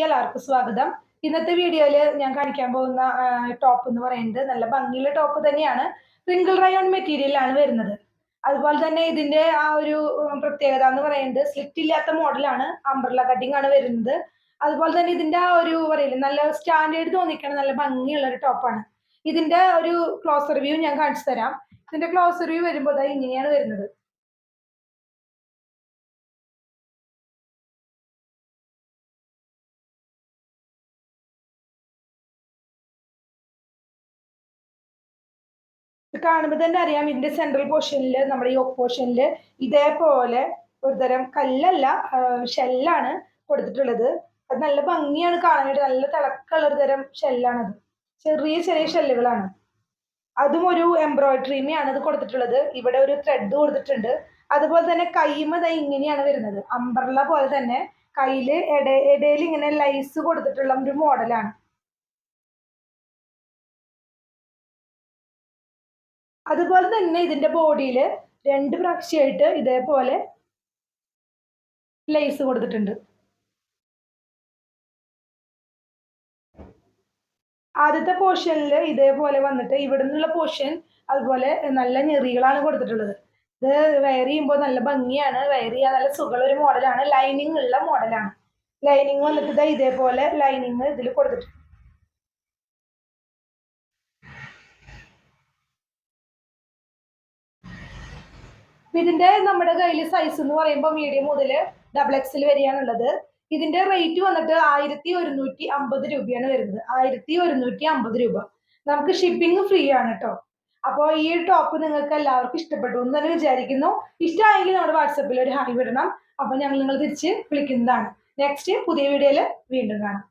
എല്ലാവർക്കും സ്വാഗതം. ഇന്നത്തെ വീഡിയോയിൽ ഞാൻ കാണിക്കാൻ പോകുന്ന ടോപ്പ് എന്ന് പറയുന്നത് നല്ല ഭംഗിയുള്ള ടോപ്പ് തന്നെയാണ്. റിങ്കിൾ റയോൺ മെറ്റീരിയലാണ് വരുന്നത്. അതുപോലെ തന്നെ ഇതിന്റെ ആ ഒരു പ്രത്യേകത എന്ന് പറയുന്നത് സ്ലിറ്റ് ഇല്ലാത്ത മോഡലാണ് അംബ്രല കട്ടിംഗ് ആണ് വരുന്നത്. അതുപോലെ തന്നെ ഇതിന്റെ ആ ഒരു പറയില്ലേ നല്ല സ്റ്റാൻഡേർഡ് തോന്നിക്കണം നല്ല ഭംഗിയുള്ള ഒരു ടോപ്പാണ് ഇതിന്റെ ഒരു ക്ലോസ് റിവ്യൂ ഞാൻ കാണിച്ചു തരാം. ഇതിന്റെ ക്ലോസ് റിവ്യൂ വരുമ്പോൾ ഇങ്ങനെയാണ് വരുന്നത്. കാണുമ്പോൾ തന്നെ അറിയാം ഇതിന്റെ സെൻട്രൽ പോർഷനിൽ നമ്മുടെ ഈ പോർഷനിൽ ഇതേപോലെ ഒരുതരം കല്ലല്ല ഷെല്ലാണ് കൊടുത്തിട്ടുള്ളത്. അത് നല്ല ഭംഗിയാണ് കാണാനായിട്ട് നല്ല തിളക്കമുള്ള ഒരു തരം ഷെല്ലാണത് ചെറിയ ചെറിയ ഷെല്ലുകളാണ് അതും ഒരു എംബ്രോയിഡറിമയാണ് അത് കൊടുത്തിട്ടുള്ളത്. ഇവിടെ ഒരു ത്രെഡ് കൊടുത്തിട്ടുണ്ട്. അതുപോലെ തന്നെ കൈമ ഇങ്ങനെയാണ് വരുന്നത്. അംബ്രല്ല പോലെ തന്നെ കയ്യിൽ ഇട ഇടയിൽ ഇങ്ങനെ ലൈസ് കൊടുത്തിട്ടുള്ള ഒരു മോഡലാണ് അതുപോലെ തന്നെ ഇതിന്റെ ബോഡിയിൽ രണ്ട് പ്രാവശ്യമായിട്ട് ഇതേപോലെ ലേസ് കൊടുത്തിട്ടുണ്ട്. ആദ്യത്തെ പോർഷനിൽ ഇതേപോലെ വന്നിട്ട് ഇവിടെ നിന്നുള്ള പോർഷൻ അതുപോലെ നല്ല ഞെറികളാണ് കൊടുത്തിട്ടുള്ളത്. ഇത് വയർ ചെയ്യുമ്പോൾ നല്ല ഭംഗിയാണ് വയർ ചെയ്യാൻ നല്ല സുഖമുള്ള ഒരു മോഡലാണ് ലൈനിങ് ഉള്ള മോഡലാണ് ലൈനിങ് വന്നിട്ട് ഇതാ ഇതേപോലെ ലൈനിങ് ഇതിൽ കൊടുത്തിട്ടുണ്ട്. ഇതിന്റെ നമ്മുടെ കയ്യിൽ സൈസ് എന്ന് പറയുമ്പോൾ മീഡിയം മുതൽ ഡബിൾ എക്സിൽ വരികയാണുള്ളത്. ഇതിന്റെ റേറ്റ് വന്നിട്ട് ആയിരത്തി ഒരുന്നൂറ്റി അമ്പത് രൂപയാണ് വരുന്നത്. ആയിരത്തി ഒരുന്നൂറ്റി അമ്പത് രൂപ. നമുക്ക് ഷിപ്പിംഗ് ഫ്രീ ആണ് കേട്ടോ അപ്പോൾ ഈ ടോപ്പ് നിങ്ങൾക്ക് എല്ലാവർക്കും ഇഷ്ടപ്പെട്ടു എന്ന് തന്നെ വിചാരിക്കുന്നു. ഇഷ്ടമായെങ്കിൽ നമ്മുടെ വാട്സപ്പിൽ ഒരു ഹായ് വിടണം. അപ്പോൾ ഞങ്ങൾ നിങ്ങൾ തിരിച്ച് വിളിക്കുന്നതാണ്. നെക്സ്റ്റ് പുതിയ വീഡിയോയിൽ വീണ്ടും കാണാം.